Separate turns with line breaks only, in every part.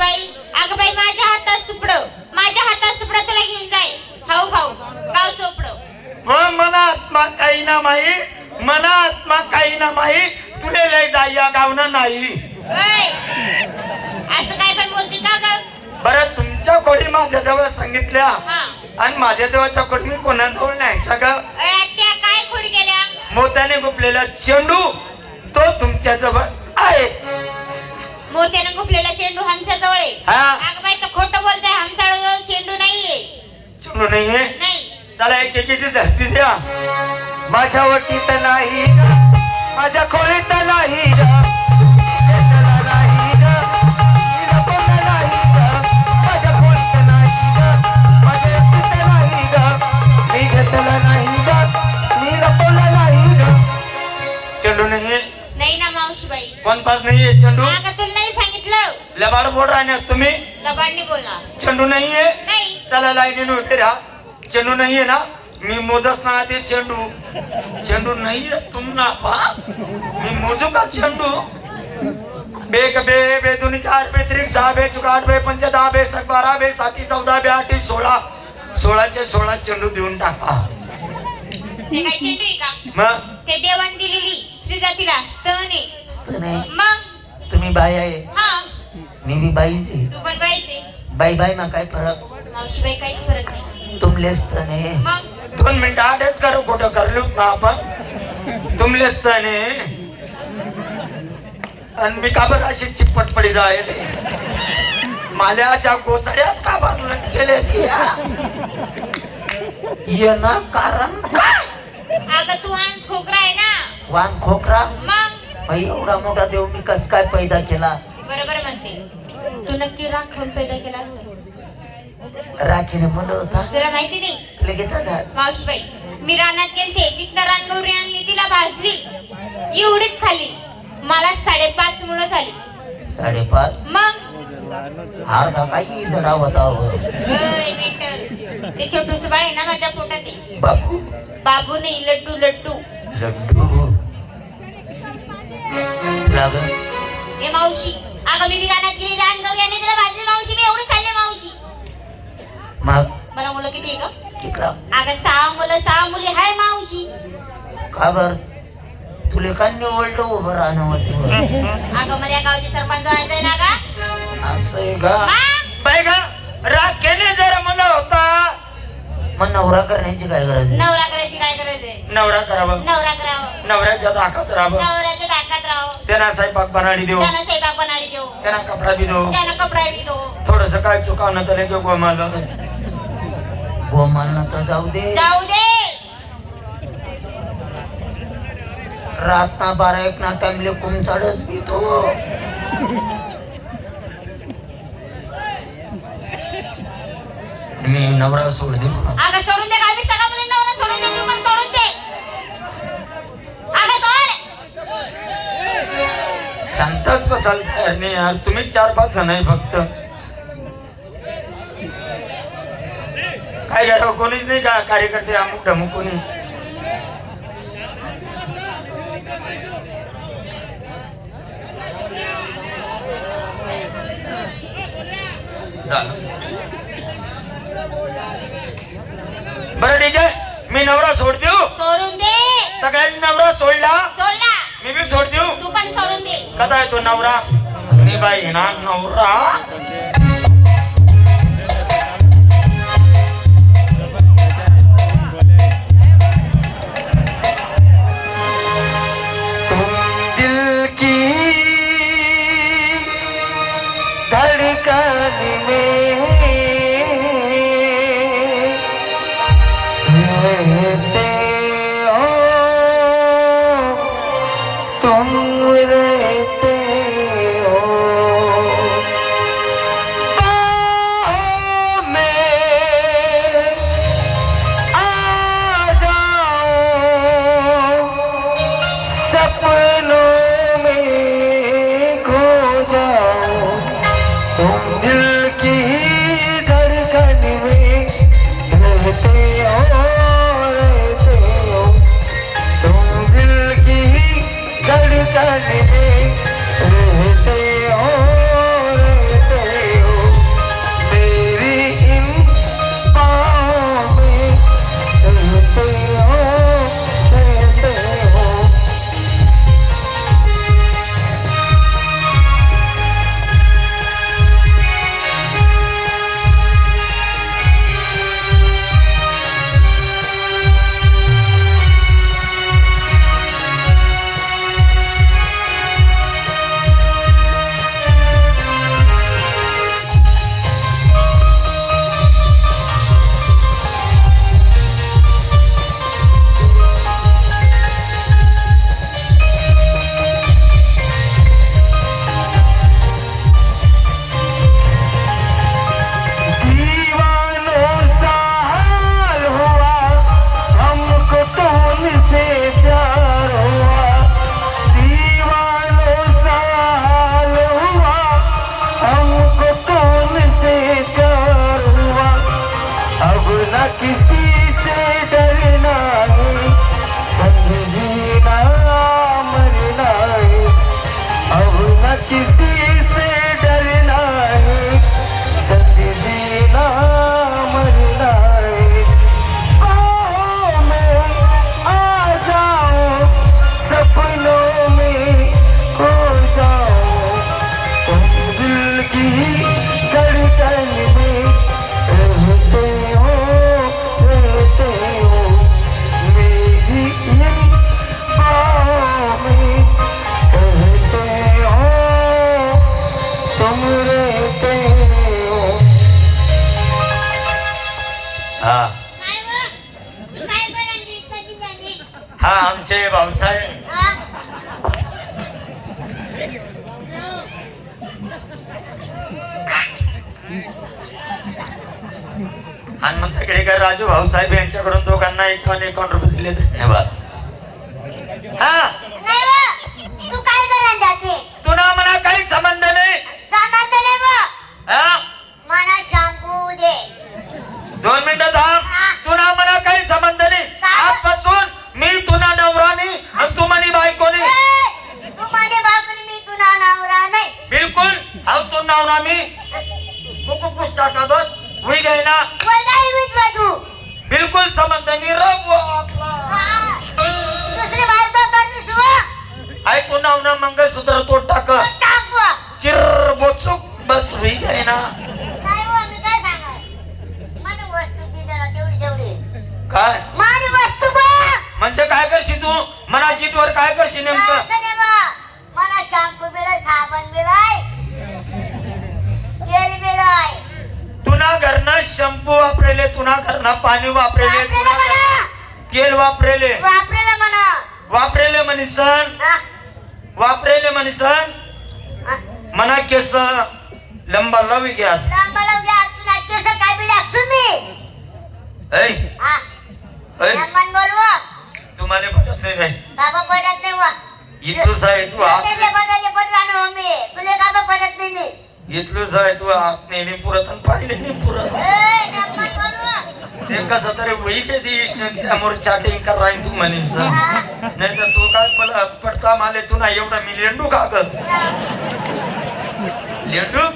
मावशीबाई अगं बाई माझ्या हातात सुपड. माझ्या हातात सुपड तुला घेऊन जाय. खाऊ खाऊ गाव चोपड.
मग मला आत्मा काही ना माही. मला आत्मा काही ना माही. तुले लय जाई या गावनं नाही.
असं काय पण बोलते का ग?
बरं तुमच्या कोणी माझ्या जवळ सांगितल्या?
हा.
आणि माझ्या देवाच्या कोणी मी कोणाजवळ न्यायचा
आत्या काय खोड
मोत्याने गुपलेला चेंडू तो तुमच्या जवळ आहे.
मोत्यानं गुपलेला चेंडू आमच्या जवळ आहे.
हा.
अगं बाई तर खोटं बोलताय आमच्या जवळ चेंडू नाहीये.
चेंडू नाहीये?
नाही.
त्याला एक एकेची धरती द्या. माझ्या वटीत नाही माझ्या खोलीत नाही घेतला नाही नाही ग, माझ्या खोलीत नाही ग, माझ्या वटीत नाही ग, मी घेतला नाही. चेंडू नाही
नाही ना मावशीबाई.
कोण पास नाहीये चेंडू?
अगं तुला
लबाड बोल राहण्यात तुम्ही?
लबाडनी बोलणार
चेंडू नाहीये
नाही।
त्याला लाईनीने उभे राहा चेंडू नाहीये ना? मी मोजच ना ते चेंडू। चेंडू नाहीये तुम ना पा। मी मोजू का चेंडू। बे एक बे बे दोन्ही चार बे त्रिक सहा बे चुका आठ बे पंच दहा बे सक बारा बे साती चौदा बे आठ सोळा सोळाचे सोळा चेंडू देऊन टाका।
ते काय चेंडू आहे का?
मग
ते देवान दिलेली श्रीजातीला स्तन आहे.
नाही
मग?
तुम्ही बाई आहे.
हा.
मी बी बाईच आहे
तू पण पाहिजे
बाई बाई मा काय फरक?
मावशीबाई काहीच फरक नाही.
तुमले स्तने
मग?
दोन मिनिटं आधीच करू कुठं करलो ना आपण. तुमलेच त्याने आणि मी का बरं अशी चिपट पडी जायले? माझ्या अशा गोचड्याच का बरं केले की या?
ये ना कारण
अगं तू आज खोकरा आहे ना?
वांज खोकरा
मग?
बाई एवढा मोठा देव मी कस काय पैदा केला?
बरोबर म्हणते. तू नक्की राग पैदा केला असेल
राखीने मुलं होता.
तुला माहिती नाही?
लगेच दादा
मावशीबाई मी रानात गेलते तिथनं रानगौरी आणली तिला भाजली. एवढीच खाली मला साडेपाच मुलं झाली.
साडेपाच?
मग?
अर्धा काही जडा होता.
ते छोटूस बाळ आहे ना माझ्या पोटात.
बापू
बाबू नाही लड्डू लड्डू.
लड्डू? लागल.
हे मावशी. अगं मी रानात गेली रानगौरी आणि तिला भाजली मावशी मी एवढी खाल्ली मावशी.
मग
मला मुलं किती ग
कितला
अगं सहा मुलं सहा मुली हाय मावशी.
का बर? तुले का निवडलं उभं राहणं होती
अगं मला या गावाचे सरपंच व्हायचंय ना का
असं आहे का?
हा?
बाई का राग केले जरा मला होता.
मग नवरा करण्याची काय गरज आहे?
नवरा करायची काय गरज आहे?
नवरा करावं.
नवरा करावं.
नवऱ्याच्या दाखात राहावं.
नवऱ्याच्या
त्यांना स्वयंपाक बनाडी देऊ.
त्यानं स्वयंपाक बनाडी देऊ.
त्यांना कपडा बी देऊ.
त्यानं कपडा बी देऊ.
थोडस काय चुकावणं तर जो गोमाला
गोमाला तर जाऊ दे.
जाऊ दे.
रातना बारा एक ना टाइमले कुमचाडच पितो. मी नवरा सोड दे
अगं सोडून दे काय मी सगळ्या मुली नवरा सोडून दे तू पण सोडून दे अगं सोड
शांतच बसाल. नाही यार तुम्ही चार पाच जण आहे फक्त. काय करा कोणीच नाही का? कार्यकर्ते अमुक ढमुक कोणी. बरं ठीक आहे मी नवरा सोड देऊ
सोडून दे.
सगळ्यांनी नवरा सोडला.
सोडला.
मी बी सोड देऊ.
तू पण सोडून दे.
कसा आहे तो नवरा? मी बाई ना नवरा? तुम दिल की धड़कन में धड़कन किसी एकावन्न एकावन्न रुपये दिले धन्यवाद
काय? माझी वस्तू बघ
म्हणजे काय करशील तू? मना जितवर काय करशील नेमकं?
असं नाही बा. मला शॅम्पू बिळ साबण बिळाय तेल बिळाय
तुना घरनं शॅम्पू वापरेले तुना घरनं पाणी वापरेले
वापरेले
तुना
म्हणा.
घरनं तेल वापरेले.
वापरेला म्हणा.
वापरेले मनीसन
हा,
वापरेले मनीसन
हा.
मना केस लंबा लवी घ्या.
लांबाला उद्या तुला केस काय बी लागसून मी.
ऐ.
हा. बोलव.
तुम्हाला पटत नाही
बाबा पडत नाही वा.
इथलूच आहे तू आत
त्याचे बघायचे पण राहणं मी तुला बाबा पडत नाही मी
इथलूच आहे तू आत नेहमी पुरत आणि पाहिले
ए, बोलव.
ते कसं तरी वही के दिश समोर चॅटिंग कर राहील तू म्हणेस
हा.
नाही तर तू काय मला पडता माले तू ना एवढा मी लेंडू कागद. लेंडू?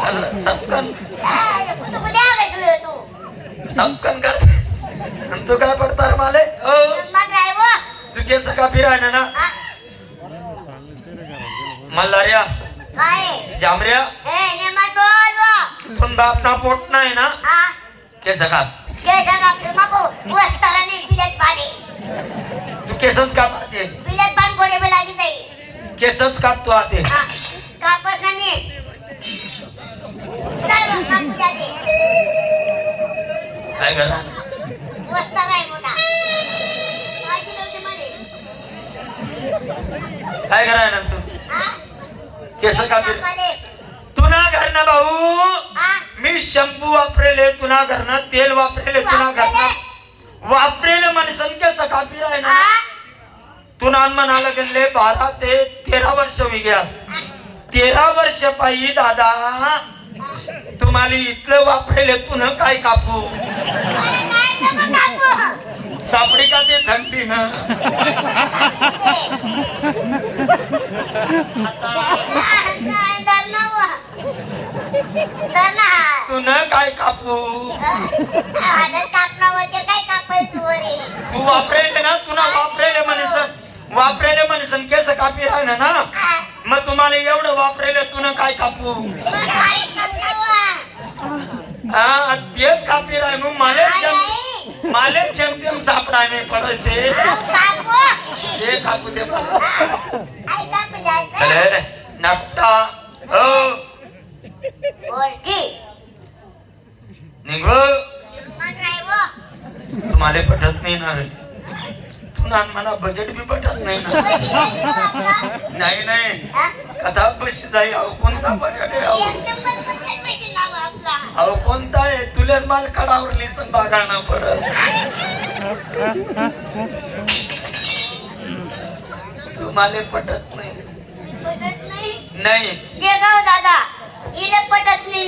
असं सबकन सबकन कर तू काय पडता रे माले
व.
तू केस का फिरायना ना?
हा,
मल्हार्या
काय?
जांभऱ्या. तुम बाप ना पोट नाही ना?
हा.
केस का तू केसच का पाहते
बिलेट पान कोणी बी लागी जाई.
केसच कापतो आते?
हा. कापस नाही. बघ कापू जाते.
काय करा? काय करायला तू? केस कापी. तुना घरनं भाऊ. मी शंपू वापरेले तुना घरना तेल वापरेले तुना घरना वापरेले म्हणे केस कापी राही ना. तुना म्हणाला गेले बारा ते तेरा वर्ष विग्या तेरा वर्ष पायी दादा तुम्हाला इथलं वापरेले तुन काय कापू. सापडी का ते थंडी ना
डर ना ना.
काय कापू
तू
तू वापरेले ना तुला वापरेले म्हणसन वापरेले म्हणसन केस कापी राहिना ना मग तुम्हाला एवढं वापरेले तुन काय कापू. हा तेच कापी राह मग माले. माले चमचम सापडा नाही पडत ते
अहो, कापू.
ते कापू दे मला.
हा, आई कापू जायचं.
चले नापटा हो. निघ. तुम्हाला पटत नाही ना तुला मला बजेट बी पटत नाही
पैसे.
नाही नाही? कथा बस जाई अहो कोणता बजेट आहे अहो
पैसे पैसे.
अहो कोणता आहे तुलेच माल कडावर लिसन बागाळणं पडत तुम्हाला पटत नाही
पटत नाही. दादा. हिला पटत नाही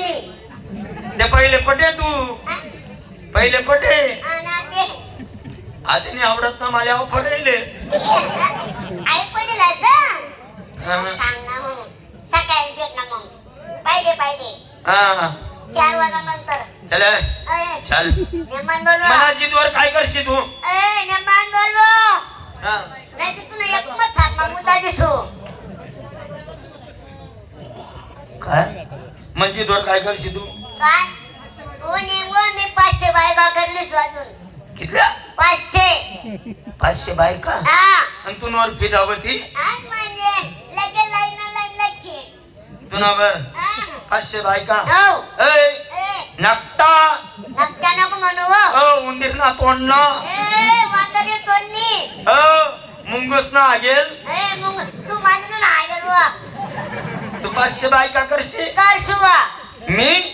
पहिले पटे तू? पहिले
आणि ते
आधी आवडत ना मला ऑफर येईल
ऐकून दिलं असं? सांग ना मग. सकाळी भेट ना मग. पाहिजे पाहिजे.
हा.
चार वाजा नंतर
चल
अरे
चल.
नेमान बोलवा
मला जिदवर काय करशील तू?
ए नेमान बोलवा
हा.
नाही तर तुला एक मत थांब मग मुद्दा दिसू.
काय?
मग जिदवर काय करशील तू?
काय? तू नेमून मी पाचशे बायबा करलीस वाजून
कितल्या
पाचशे.
पाचशे बायका?
हा.
आणि तू नवर
लाईन लागते
तू नवर
हा.
पाचशे बायका?
हो.
नकटा.
नक्का नको म्हणू हो.
ओ उंदीर ना तोंडणी ओ मुंगूस ना आगेल
तू माझं ना वा
तू पाचशे बायका करशील? मी?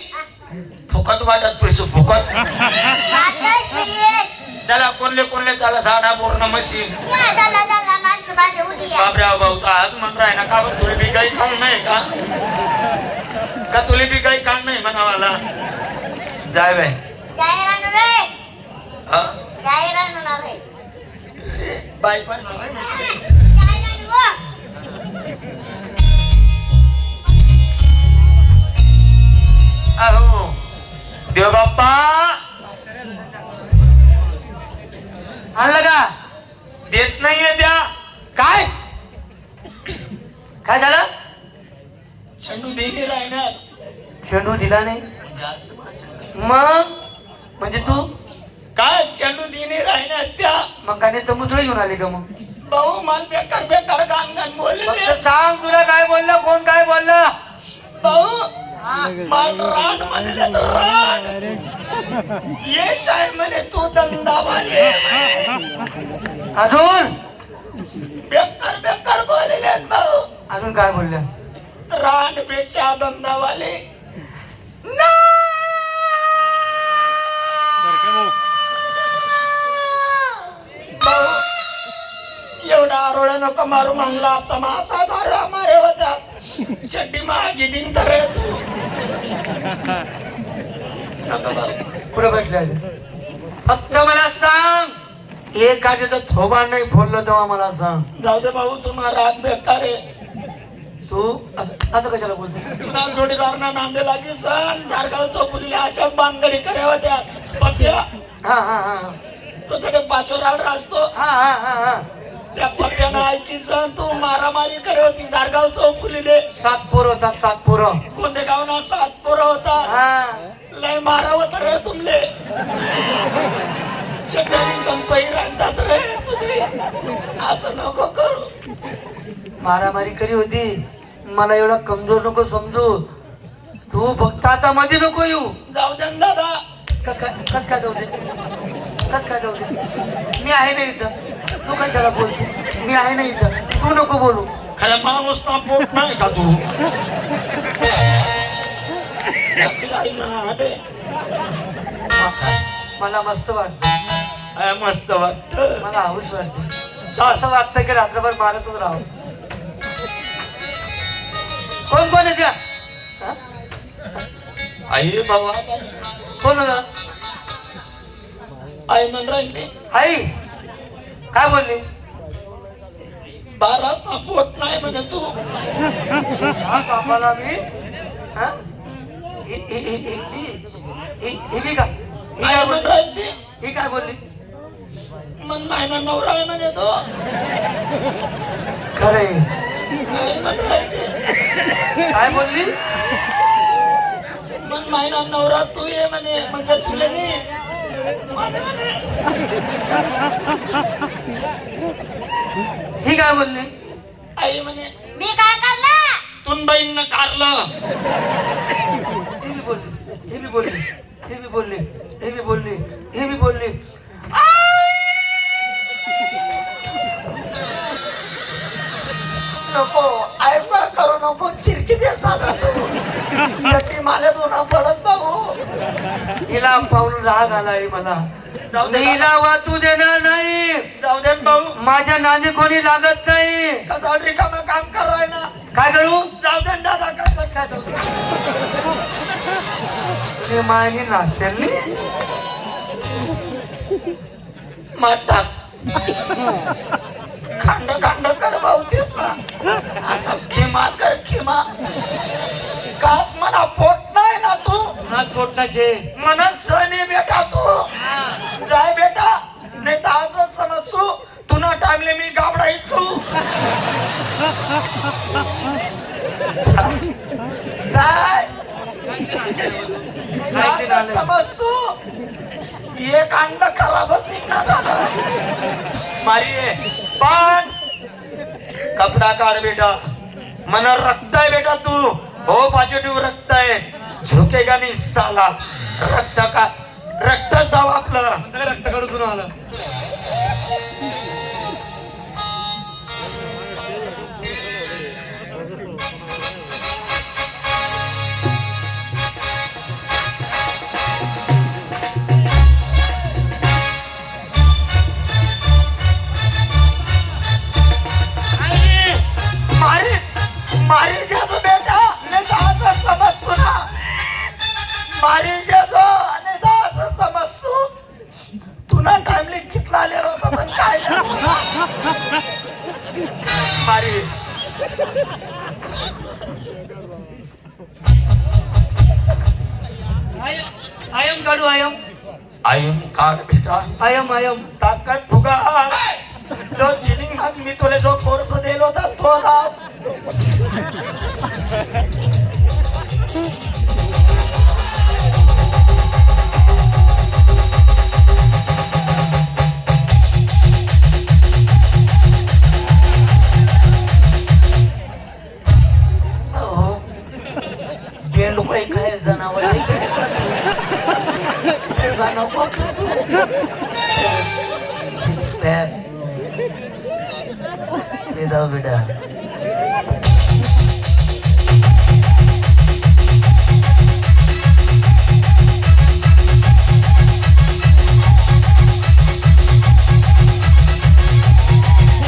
फुकट वाटत पैसे फुकट. त्याला कोणले कोणले त्याला साडा बोरण मशीन.
या
बाबराव भाऊ का आज म्हणताय ना? का बरं तुला बी काही काम नाही का? का तुला बी काही काम नाही म्हणावाला? जाय बाय बाय पण अहो देव बाप्पा आणलं का? देत नाहीये द्या काय? काय झालं? चंडू देणे राहणार
चेंडू दिला नाही? मग? म्हणजे तू?
काय? चंडू देणे राहणार त्या.
मग काय तर मुसळ घेऊन आली का मग?
भाऊ मला बेकार बेकार
फक्त सांग तुला काय बोललं कोण काय बोललं?
भाऊ रान म्हणले रान ये साहेब म्हणे तू दंडावाले
अजून
बेकार बेकार बोलले भाऊ
अजून काय बोललं
रान बेचा दंडावाले भाऊ एवढा आरोळ्या नको मारू म्हणला आता मासा धारा मारे होतात चड्डी माझी दिन
पुढे बसले फक्त मला सांग एक गाडीचं थोबाड नाही फोडलं तेव्हा मला सांग.
जाऊ दे भाऊ तुम्हाला राग बेकार आहे.
तू असं असं कशाला बोलतो?
तुला जोडीदारांना नांदे लागे सण झारगाव चौकुलीला अशाच बांधगडी करे होत्या. पप्या
हा हा हा.
तो कडे पाचोराल राजतो.
हा हा हा हा.
त्या ऐकी सण तू मारामारी करे होती. झारगाव चौकुलीले.
सात पोर होतात सात पोरं
कोणते गावना सात पोरं होता.
हा.
लय मारावं तर रे तुमले. रे तुम्ही. असं नको करू.
मारामारी करी होती. मला एवढा कमजोर नको समजू. तू फक्त आता मध्ये नको येऊ.
जाऊ दे ना दादा.
कस काय कस काय जाऊ दे? कस काय जाऊ दे? मी आहे ना इथं. तू काय त्याला बोलते? मी आहे ना इथं. तू नको बोलू.
खरं माणूस ना पोट नाही का तू?
मला मस्त वाटतं.
मस्त वाटत.
मला हौस वाटते. असं वाटतं की रात्रभर मारतच राहावं कोण कोण आहे त्या? हा?
आई बाबा.
कोण होता?
आई म्हण राहिली.
आई! काय बोलली?
बारास ना पोट नाही म्हणे तू.
हा बापाला मी हा? बी का?
आई
काय
राहिली.
ही काय बोलली?
मन महिना नवरा आहे म्हणे तो.
खरे
राहिली.
काय बोलली?
मन महिना नवरा तू ये म्हणे. म्हणजे तुला नाही.
ही काय बोलली?
आई म्हणे
मी काय करला?
तुनबाईंना कारलं.
ही बी बोलली ही बी बोलली ही बी बोलली ही बी बोलली ही बी बोलली.
नको ऐका करू नको. चिरकी देतात चट्टी माले दोन पडत
हिला पाहून राग आलाय मला. हिला वाचू देणार नाही.
जाऊ दे भाऊ.
माझ्या नांदी कोणी लागत नाही.
कसा रिकामं काम कराय ना
काय करू?
जाऊ दे दादा काय
काय करू मायनी नाचेल टाक. खांड खांड कर भावतेस ना असं खिमा कर खिमा. कास म्हणा पोट नाही ना तू?
नाक पोटण्याचे
म्हणत सणी बेटा तू. जाय बेटा नाही तर असं समज तू ना टाइमले मी गाबडा हिसकू जाय. नाही तर असं समज तू एक अंड खराबच निघणार झालं
मारी पण कपडा काढ बेटा. मन रक्त आहे बेटा तू. हो पॉझिटिव्ह रक्त आहे. झुकेगा नाही साला. रक्त का रक्त जाव आपलं. रक्त काढून आलं.
मारी जातो आणि तर असं समज सु तुला टाइमली कितला आलेला होता पण काय?
मारी
आयम काढू आयम.
आईम काढ बेटा
आयम आयम.
ताकद फुगा.
तो चिलिंग हात मी तुला जो कोर्स दिला होता तो लाव. जनावर आहे की नाही? जनावर सिक्स पॅक ते दाव बेटा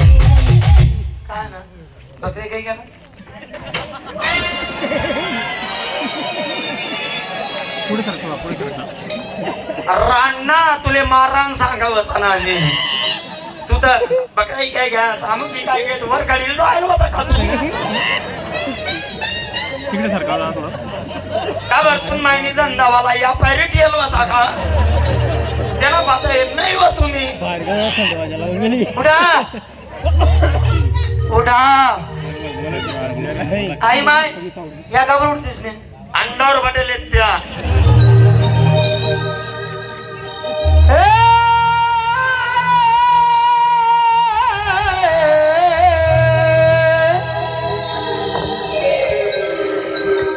काय ना बकरी काही का
राण्णा तुले मारान सांगावं आम्ही तू तर बकराई काय घ्या आम्ही काय घ्या वर गाडीला जायला होता का तू?
तिकडे थोडा.
का माहिती धंदावाला या पॅरेट येलो होता का? त्याला पाहता येत नाही व तुम्ही. उठा. उठा.
आई माय या गावर उठतेस ने
अंडावर बटेल आहेत त्या.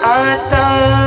आता